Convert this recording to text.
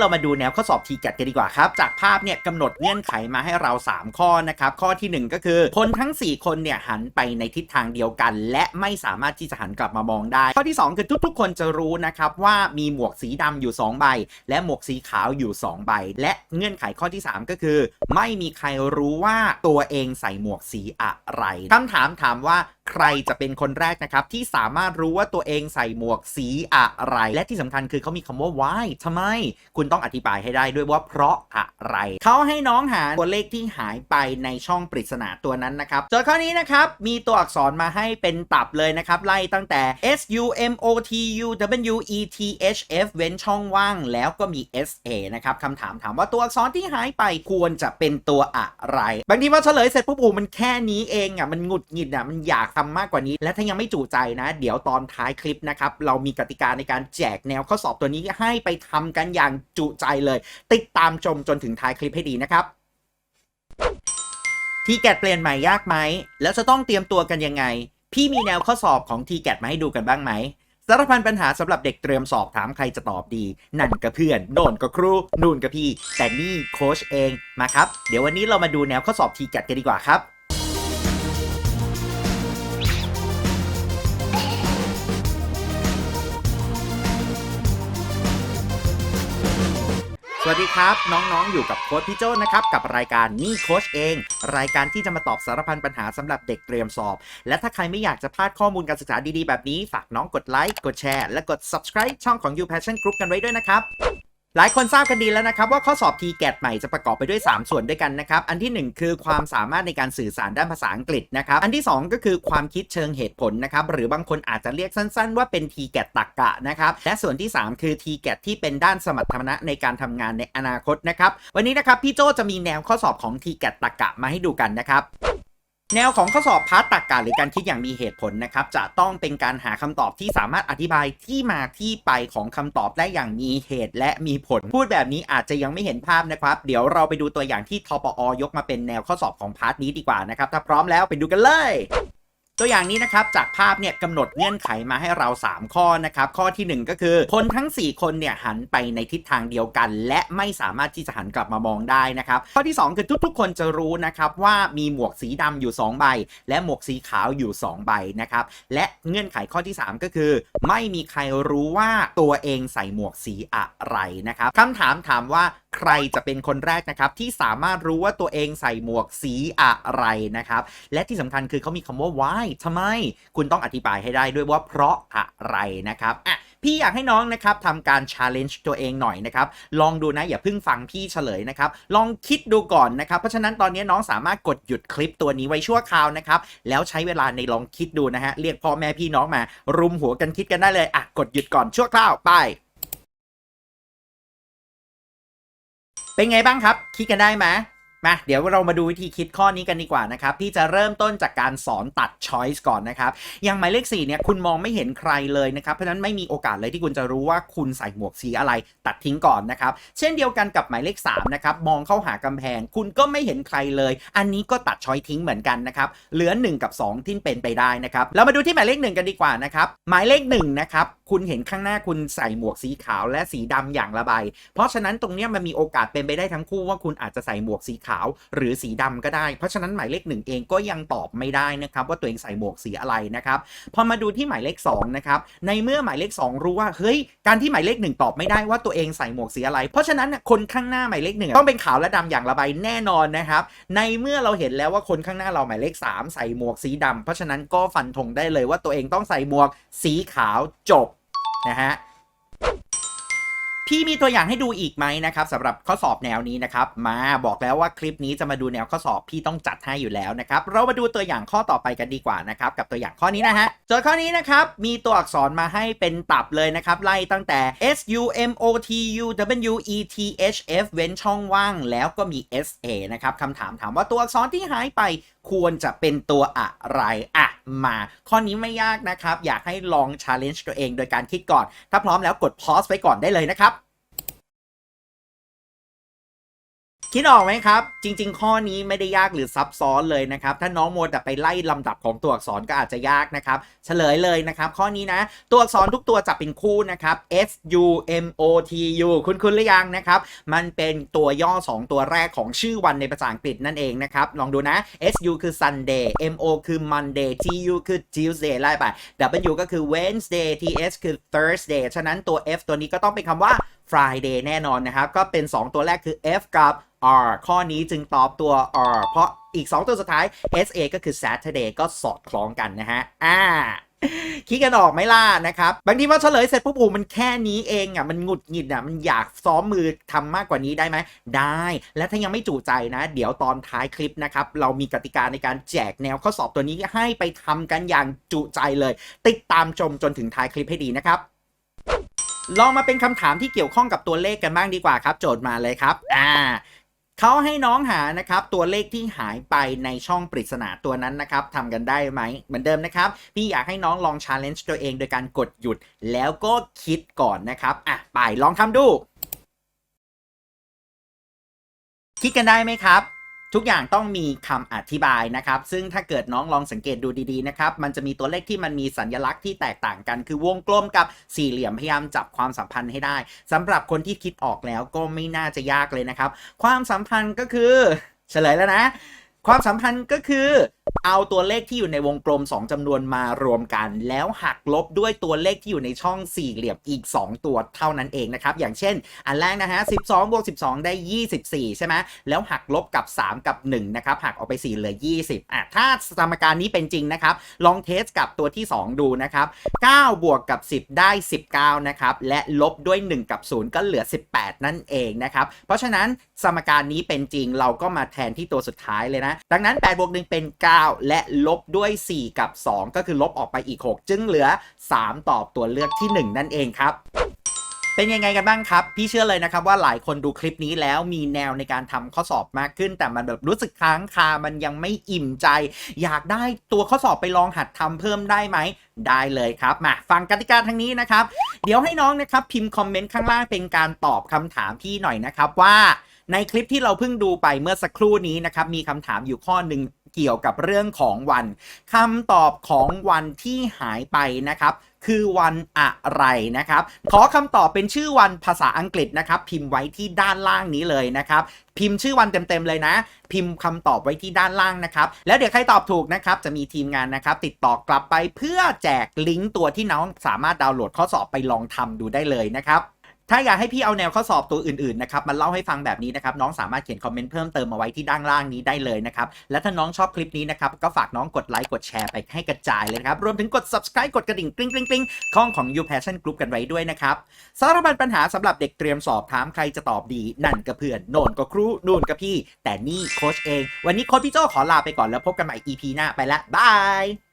เรามาดูแนวข้อสอบ t ีแกตกันดีกว่าครับ จากภาพเนี่ยกำหนดเงื่อนไขมาให้เรา 3 ข้อนะครับ ข้อทีหนึ่1 ก็คือ คนทั้ง 4 คนเนี่ยหันไปในทิศทางเดียวกัน และไม่สามารถที่จะหันกลับมามองได้ ข้อที่ 2 คือทุกๆ คนจะรู้นะครับว่ามีหมวกสีดำอยู่ 2 ใบ และหมวกสีขาวอยู่ 2 ใบ และเงื่อนไขข้อที่ 3 ก็คือ ไม่มีใครรู้ว่าตัวเองใส่หมวกสีอะไรคำถามถามว่าใครจะเป็นคนแรกนะครับที่สามารถรู้ว่าตัวเองใส่หมวกสีอะไร และที่สำคัญคือเขามีคำว่า why ทำไม คุณต้องอธิบายให้ได้ด้วยว่าเพราะอะไร เขาให้น้องหาตัวเลขที่หายไปในช่องปริศนาตัวนั้นนะครับโจทย์ข้อนี้นะครับ มีตัวอักษรมาให้เป็นตับเลยนะครับ ไล่ตั้งแต่ S U M O T U W E T H F เว้นช่องว่าง แล้วก็มี S A นะครับคำถามถามว่าตัวอักษรที่หายไปควรจะเป็นตัวอะไร บางทีพอเฉลยเสร็จปุ๊บอูมันแค่นี้เองอะมันหงุดหงิดอะมันอยากทำมากกว่านี้ และถ้ายังไม่จูใจนะ เดี๋ยวตอนท้ายคลิปนะครับ เรามีกติกาในการแจกแนวข้อสอบตัวนี้ให้ไปทำกันอย่างจุใจเลย ติดตามชมจนถึงท้ายคลิปให้ดีนะครับทีแกตเปลี่ยนใหม่ยากไหม แล้วจะต้องเตรียมตัวกันยังไง พี่มีแนวข้อสอบของทีแกตมาให้ดูกันบ้างไหม สารพันปัญหาสำหรับเด็กเตรียมสอบถามใครจะตอบดี นั่นก็เพื่อน โน่นก็ครู นู่นก็พี่ แต่นี่โค้ชเอง มาครับ เดี๋ยววันนี้เรามาดูแนวข้อสอบทีแกตกันดีกว่าครับ วัสดีครับ น้องๆ อยู่กับโค้ชพี่โจ้นะครับ กับรายการนี่โค้ชเอง รายการที่จะมาตอบสารพันปัญหาสำหรับเด็กเตรียมสอบ และถ้าใครไม่อยากจะพลาดข้อมูลการศึกษาดีๆ แบบนี้ ฝากน้องกดไลค์กดแชร์และกด subscribe ช่องของ You Passion Group กันไว้ด้วยนะครับ หลายคนทราบกันดีแล้วนะครับว่าข้อสอบ t ีแกใหม่จะประกอบไปด้วย 3 ส่วนด้วยกันนะครับ อันทีหนึ่1 คือความสามารถในการสื่อสารด้านภาษาอังกฤษนะครับ อันที่ 2 ก็คือความคิดเชิงเหตุผลนะครับ หรือบางคนอาจจะเรียกสั้นๆ ว่าเป็น t ีแกตักกะนะครับ และส่วนที่ 3 คือ t ีแกที่เป็นด้านสมรรถนะในการทำงานในอนาคตนะครับ วันนี้นะครับพี่โจจะมีแนวข้อสอบของ t ีแกตักกะมาให้ดูกันนะครับ แนวของข้อสอบพาร์ตตรรกะหรือการคิดอย่างมีเหตุผลนะครับ จะต้องเป็นการหาคำตอบที่สามารถอธิบายที่มาที่ไปของคำตอบได้อย่างมีเหตุและมีผล พูดแบบนี้อาจจะยังไม่เห็นภาพนะครับ เดี๋ยวเราไปดูตัวอย่างที่ทปอยกมาเป็นแนวข้อสอบของพาร์ทนี้ดีกว่านะครับ ถ้าพร้อมแล้วไปดูกันเลย ตัวอย่างนี้นะครับจากภาพเนี่ยกำหนดเงื่อนไขมาให้เรา 3 ข้อนะครับข้อทีหนึ่1 ก็คือคนทั้ง 4 คนเนี่ยหันไปในทิศทางเดียวกัน และไม่สามารถที่จะหันกลับมามองได้นะครับข้อที่ 2 คือทุกๆ คนจะรู้นะครับว่ามีหมวกสีดำอยู่ 2 ใบ และหมวกสีขาวอยู่ 2 ใบนะครับและเงื่อนไขข้อที่ 3 ก็คือ ไม่มีใครรู้ว่าตัวเองใส่หมวกสีอะไรนะครับคำถามถามว่า ใครจะเป็นคนแรกนะครับ ที่สามารถรู้ว่าตัวเองใส่หมวกสีอะไรนะครับ และที่สำคัญคือเขามีคำว่า why ทำไม คุณต้องอธิบายให้ได้ด้วยว่าเพราะอะไรนะครับอะพี่อยากให้น้องนะครับทำการ challenge ตัวเองหน่อยนะครับ ลองดูนะ อย่าเพิ่งฟังพี่เฉลยนะครับ ลองคิดดูก่อนนะครับ เพราะฉะนั้นตอนนี้น้องสามารถกดหยุดคลิปตัวนี้ไว้ชั่วคราวนะครับ แล้วใช้เวลาในลองคิดดูนะฮะ เรียกพ่อแม่พี่น้องมา รุมหัวกันคิดกันได้เลย อะ กดหยุดก่อนชั่วคราว ไป เป็นไงบ้างครับ คิดกันได้ไหมมาเดี๋ยวเรามาดูวิธีคิดข้อนี้กันดีกว่านะครับพี่จะเริ่มต้นจากการสอนตัด choice ก่อนนะครับ อย่างหมายเลข4เนี่ยคุณมองไม่เห็นใครเลยนะครับ เพราะฉะนั้นไม่มีโอกาสเลยที่คุณจะรู้ว่าคุณใส่หมวกสีอะไรตัดทิ้งก่อนนะครับ เช่นเดียวกันกับหมายเลข3นะครับมองเข้าหากำแพง คุณก็ไม่เห็นใครเลย อันนี้ก็ตัด choice ทิ้งเหมือนกันนะครับเหลือ 1 กับ 2 ที่เป็นไปได้นะครับเรามาดูที่หมายเลข 1 กันดีกว่านะครับหมายเลข1นะครับ คุณเห็นข้างหน้าคุณใส่หมวกสีขาวและสีดำอย่างละใบ เพราะฉะนั้นตรงนี้มันมีโอกาสเป็นไปได้ทั้งคู่ว่าคุณอาจจะใส่หมวกสีขาว หรือสีดำก็ได้ เพราะฉะนั้นหมายเลขหนึ่งเองก็ยังตอบไม่ได้นะครับว่าตัวเองใส่หมวกสีอะไรนะครับพอมาดูที่หมายเลข2นะครับในเมื่อหมายเลข 2 รู้ว่าเฮ้ยการที่หมายเลขหนึ่งตอบไม่ได้ว่าตัวเองใส่หมวกสีอะไร เพราะฉะนั้นน่ะคนข้างหน้าหมายเลขหนึ่งต้องเป็นขาวและดำอย่างละใบแน่นอนนะครับในเมื่อเราเห็นแล้วว่าคนข้างหน้าเราหมายเลข 3 ใส่หมวกสีดำเพราะฉะนั้นก็ฟันธงได้เลยว่าตัวเองต้องใส่หมวกสีขาวจบ นะฮะพี่มีตัวอย่างให้ดูอีกไหมนะครับสำหรับข้อสอบแนวนี้นะครับ มาบอกแล้วว่าคลิปนี้จะมาดูแนวข้อสอบพี่ต้องจัดให้อยู่แล้วนะครับ เรามาดูตัวอย่างข้อต่อไปกันดีกว่านะครับ กับตัวอย่างข้อนี้นะฮะโจทย์ข้อนี้นะครับมีตัวอักษรมาให้เป็นตับเลยนะครับ ไล่ตั้งแต่ S U M O T U W E T H F เว้นช่องว่างแล้วก็มี S A นะครับคำถามถามว่าตัวอักษรที่หายไปควรจะเป็นตัวอะไรอะมา ข้อนี้ไม่ยากนะครับ อยากให้ลอง challenge ตัวเองโดยการคิดก่อน ถ้าพร้อมแล้วกด pause ไว้ก่อนได้เลยนะครับ คิดออกไหมครับ จริง ๆ ข้อนี้ไม่ได้ยากหรือซับซ้อนเลยนะครับ ถ้าน้องโมแต่ไปไล่ลำดับของตัวอักษรก็อาจจะยากนะครับ เฉลยเลยนะครับ ข้อนี้นะ ตัวอักษรทุกตัวจับเป็นคู่นะครับ S U M O T U คุณคุณหรือยังนะครับ มันเป็นตัวย่อ 2 ตัวแรกของชื่อวันในภาษาอังกฤษนั่นเองนะครับ ลองดูนะ S U คือ Sunday M O คือ Monday T U คือ Tuesday ไล่ไป W ก็คือ Wednesday T S คือ Thursday ฉะนั้นตัว F ตัวนี้ก็ต้องเป็นคำว่า Friday แน่นอนนะครับ ก็เป็น 2 ตัวแรกคือ F กับ R ข้อนี้จึงตอบตัว R เพราะอีก 2 ตัวสุดท้าย SA ก็คือ Saturday ก็สอดคล้องกันนะฮะ อ่า คิดกันออกไหมล่ะนะครับ บางทีพอเฉลยเสร็จปุ๊บโอ้มันแค่นี้เองอะ มันหงุดหงิดอะ มันอยากซ้อมมือทำมากกว่านี้ได้ไหม ได้ และถ้ายังไม่จุใจนะ เดี๋ยวตอนท้ายคลิปนะครับ เรามีกติกาในการแจกแนวข้อสอบตัวนี้ให้ไปทำกันอย่างจุใจเลย ติดตามชมจนถึงท้ายคลิปให้ดีนะครับลองมาเป็นคำถามที่เกี่ยวข้องกับตัวเลขกันบ้างดีกว่าครับ โจทย์มาเลยครับ อ่า เขาให้น้องหานะครับตัวเลขที่หายไปในช่องปริศนาตัวนั้นนะครับทำกันได้ไหมเหมือนเดิมนะครับ พี่อยากให้น้องลองชาร์เลนจ์ตัวเองโดยการกดหยุดแล้วก็คิดก่อนนะครับอะไปลองทำดู คิดกันได้ไหมครับ ทุกอย่างต้องมีคำอธิบายนะครับ ซึ่งถ้าเกิดน้องลองสังเกตดูดีๆนะครับ มันจะมีตัวเลขที่มันมีสัญลักษณ์ที่แตกต่างกัน คือวงกลมกับสี่เหลี่ยมพยายามจับความสัมพันธ์ให้ได้สำหรับคนที่คิดออกแล้วก็ไม่น่าจะยากเลยนะครับ ความสัมพันธ์ก็คือ เฉลยแล้วนะ ความสัมพันธ์ก็คือเอาตัวเลขที่อยู่ในวงกลม 2จำนวนมารวมกัน แล้วหักลบด้วยตัวเลขที่อยู่ในช่องสี่เหลี่ยมอีก 2 ตัวเท่านั้นเองนะครับ อย่างเช่น อันแรกนะฮะ12บวก12 ได้ 24 ใช่ไหมแล้วหักลบกับ 3 กับ1นะครับหักออกไป 4 เหลือ 20อะถ้าสมการนี้เป็นจริงนะครับ ลองเทสกับตัวที่ 2 ดูนะครับ9บวกกับ 10 ได้ 19นะครับและลบด้วย 1 กับ 0 ก็เหลือ 18 นั่นเองนะครับเพราะฉะนั้นสมการนี้เป็นจริงเราก็มาแทนที่ตัวสุดท้ายเลยนะ ดังนั้น8บวก1เป็น9และลบด้วย 4 กับ 2 ก็คือลบออกไปอีก 6 จึงเหลือ 3 ตอบตัวเลือกที่ 1 นั่นเองครับเป็นยังไงกันบ้างครับ พี่เชื่อเลยนะครับว่าหลายคนดูคลิปนี้แล้วมีแนวในการทำข้อสอบมากขึ้น แต่มันแบบรู้สึกค้างคา มันยังไม่อิ่มใจ อยากได้ตัวข้อสอบไปลองหัดทำเพิ่มได้ไหม ได้เลยครับมาฟังกติกาทางนี้นะครับ เดี๋ยวให้น้องนะครับพิมพ์คอมเมนต์ข้างล่างเป็นการตอบคำถามพี่หน่อยนะครับว่าในคลิปที่เราเพิ่งดูไปเมื่อสักครู่นี้นะครับมีคำถามอยู่ข้อหนึ่ง เกี่ยวกับเรื่องของวันคำตอบของวันที่หายไปนะครับคือวันอะไรนะครับ ขอคำตอบเป็นชื่อวันภาษาอังกฤษนะครับ พิมพ์ไว้ที่ด้านล่างนี้เลยนะครับ พิมพ์ชื่อวันเต็มๆเลยนะ พิมพ์คำตอบไว้ที่ด้านล่างนะครับ แล้วเดี๋ยวใครตอบถูกนะครับ จะมีทีมงานนะครับ ติดต่อกลับไปเพื่อแจกลิงก์ตัวที่น้องสามารถดาวน์โหลดข้อสอบไปลองทำดูได้เลยนะครับ ถ้าอยากให้พี่เอาแนวข้อสอบตัวอื่นๆนะครับมาเล่าให้ฟังแบบนี้นะครับน้องสามารถเขียนคอมเมนต์เพิ่มเติมมาไว้ที่ด้านล่างนี้ได้เลยนะครับและถ้าน้องชอบคลิปนี้นะครับก็ฝากน้องกดไลค์กดแชร์ไปให้กระจายเลยนะครับรวมถึงกด subscribe กดกระดิ่งกริ๊งกริ๊งกริ๊งข้องของ You Passion Group กันไว้ด้วยนะครับสารพันปัญหาสำหรับเด็กเตรียมสอบถามใครจะตอบดี นั่นก็เพื่อนโน่นก็ครูนู่นก็พี่ แต่นี่โค้ชเอง วันนี้โค้ชพี่โจขอลาไปก่อนแล้วพบกันใหม่ EP หน้าไปละบาย